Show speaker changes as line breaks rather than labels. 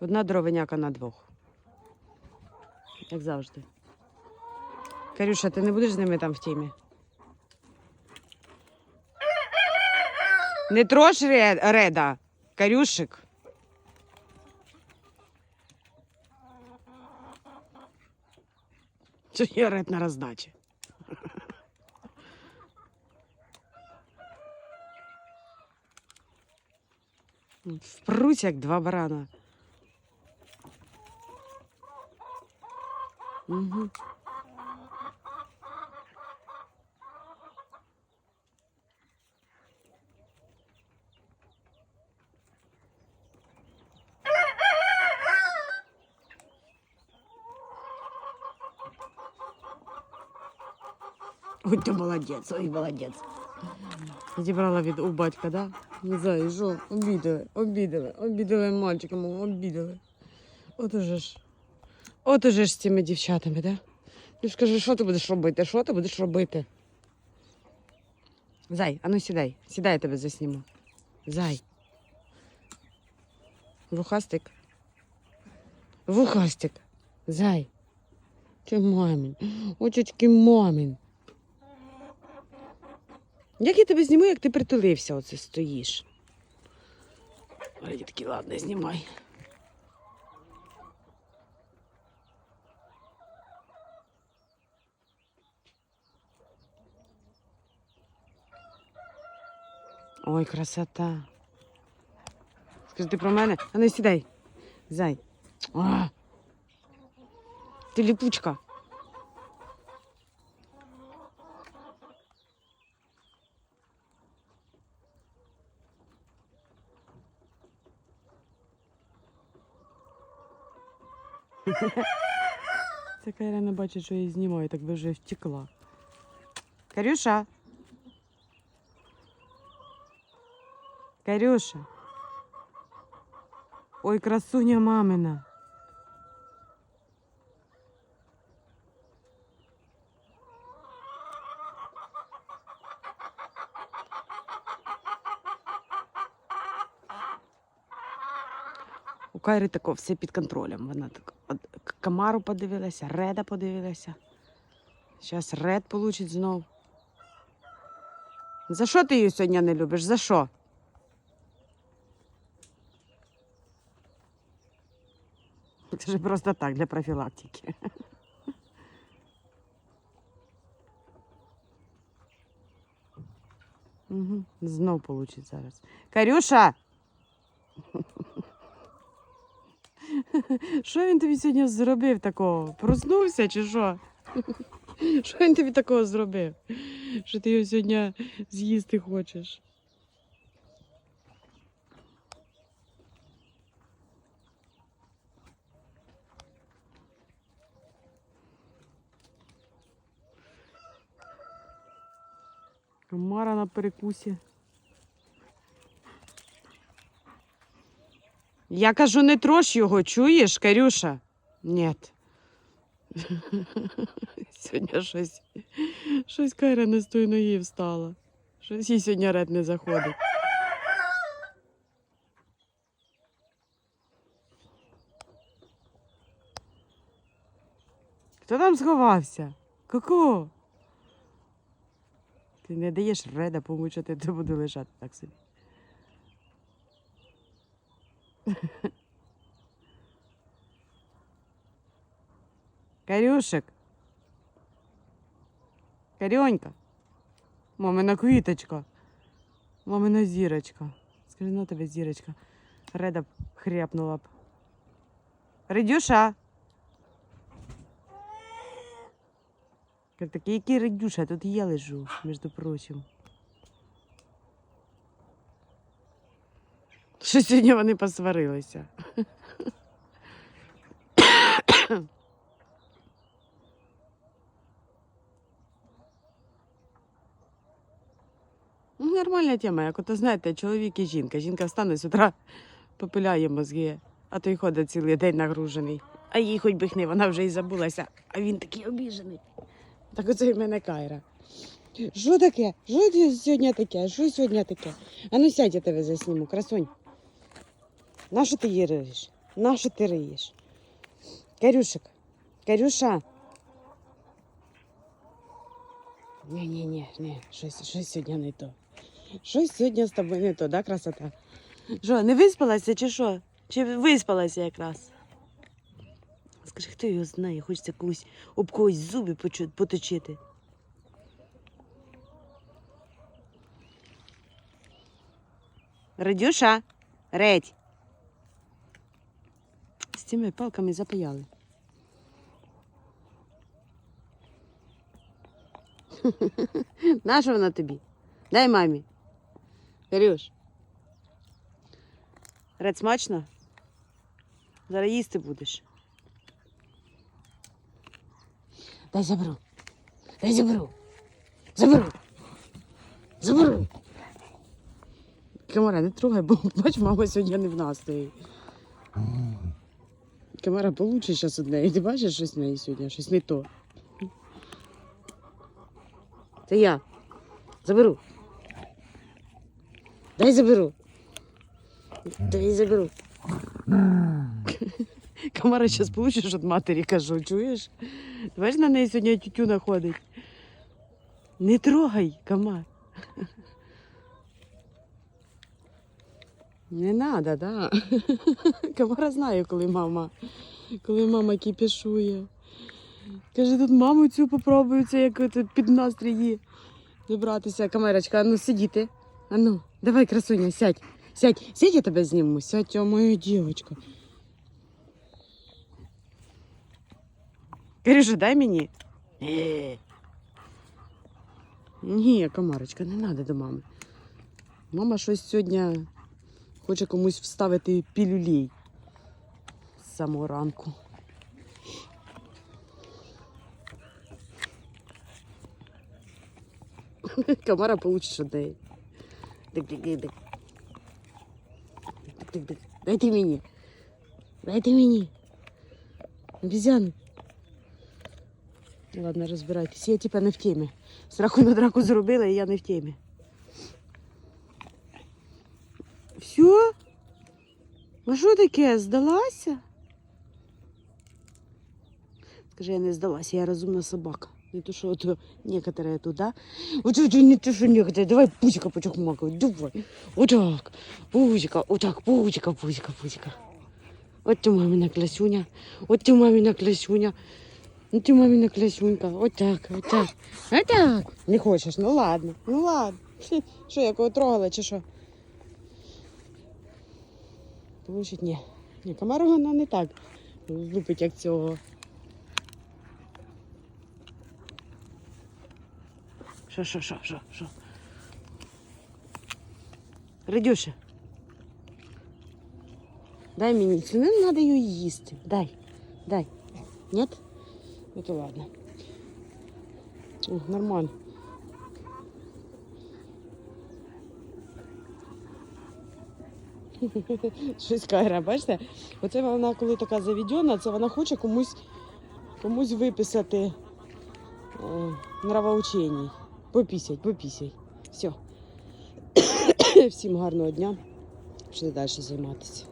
Одна дровиняка на двох. Як завжди. Карюша, ти не будеш з ними там в тімі? Не трош Ре- Реда, Карюшик. Це є Ред на роздачі. Впрусь, як два барана. Угу. Ой, ти молодець, ой, молодець. Зібрала від у батька, да? Не знаю, що, обідали, обідали, обідали мальчика, мов, обідали. От уже ж. От уже ж з цими дівчатами, да? Ну скажи, що ти будеш робити? Що ти будеш робити? Зай, а ну сідай, сідай, я тебе засніму. Зай. Вухастик. Вухастик. Зай. Ти мамін. Очечки мамін. Як я тебе зніму, як ти притулився, оце стоїш? Ой, такий, ладно, знімай. Ой, красота. Скажи, ти про мене? А ну сідай. Зай. А! Ти ліпучка. Це Кайра не бачить, що я її знімаю, так би вже втекла. Карюша. Карюша. Ой, красуня мамина. У Кайри тако все під контролем. Вона так Камару подивилася, Реда подивилася. Зараз Ред получить знов. За що ти її сьогодні не любиш? За що? Це ж просто так, для профілактики. Угу. Знов получить зараз. Карюша! Що він тобі сьогодні зробив такого? Проснувся чи що? Що він тобі такого зробив? Що ти його сьогодні з'їсти хочеш? Мара на перекусі. Я кажу, не трош його, чуєш, Карюша? Ні. Сьогодні щось, щось Кайра не з тої ноги встала. Щось їй сьогодні ред не заходить. Хто там сховався? Ку-ку? Ти не даєш реда помучити, то буду лежати так собі. Карюшик. Карюнька. Мамина квіточка. Мамина зірочка. Скажи, на тебе зірочка. Реда хряпнула б. Редюша. Каже, Такий, який Редюша, тут я лежу, між прочим. Що сьогодні вони посварилися? Ну, нормальна тема, як ото знаєте, чоловік і жінка. Жінка встане з утра, попиляє мозги, а той ходить цілий день нагружений. А їй хоч би хни, вона вже й забулася, а він такий обіжений. Так оце в мене Кайра. Що таке? Що сьогодні таке? Що сьогодні таке? А ну сядь, я тебе засніму, красунь. На що ти її режеш? На що ти риєш? Карюшик, Карюша. Ні, ні, ні, ні, щось, щось сьогодні не то. Щось сьогодні з тобою не то, да, красота? Що, не виспалася чи що? Чи виспалася якраз? Скажи, хто його знає, хочеться когось об когось зуби поточити. Радюша, редь. З цими палками запаяли. Наша вона тобі? Дай мамі. Карюш. Ред смачно? Зараз їсти будеш. Дай заберу. Дай заберу. Заберу. Заберу. Камера, не трогай, бо бач, мама сьогодні не в настрої. Камера получше зараз од неї. Ти бачиш щось в неї сьогодні? Щось не то. Це я. Заберу. Дай заберу. Дай заберу. Камера зараз получиш від матері, кажу, чуєш? Бачиш, на неї сьогодні тютю находить. Не трогай, Камар. Не надо, да. Камара знає, коли мама, коли мама кіпішує. Каже, тут маму цю попробується, як під настрій її вибратися. Камерочка, а ну сидіти. А ну, давай, красуня, сядь. Сядь, сядь, я тебе зніму. Сядь, о, моя дівчинка. Кирюша, дай мені. Е. Ні, комарочка, не треба до мами. Мама щось сьогодні хоче комусь вставити пілюлей з самого ранку. Комара получиш від неї. Дик-дик-дик-дик. Дик-дик-дик. Дайте мені. Дайте мені. Обезьяни. Ладно, розбирайтесь. Я типа не в темі. Страху на драку зробила, і я не в темі. Все? А що таке? Здалася? Скажи, я не здалася, я розумна собака. Не то, що от некоторые туда. Вот это не то, что некоторые. Давай пузика почухмакай. Давай. Вот так. Пузика. Вот так. Пузика, пузика, пузика. Вот ты мамина класюня. Вот ты мамина класюня. Ну ти мамина класюнька. Вот так, вот так. Не хочеш? Ну ладно. Ну ладно. Що, я кого трогала чи що? Получить ні. Ні, комару вона не так лупить, як цього. Що, що, що, що, що? Радюша. Дай мені. Не треба її їсти. Дай. Дай. Нет? Ну то ладно. О, нормально. Щось кайра, бачите? Оце вона, коли така заведена, це вона хоче комусь, комусь виписати е, нравоучень. Попісять, попісять. Все. Всім гарного дня. Пішли далі займатися.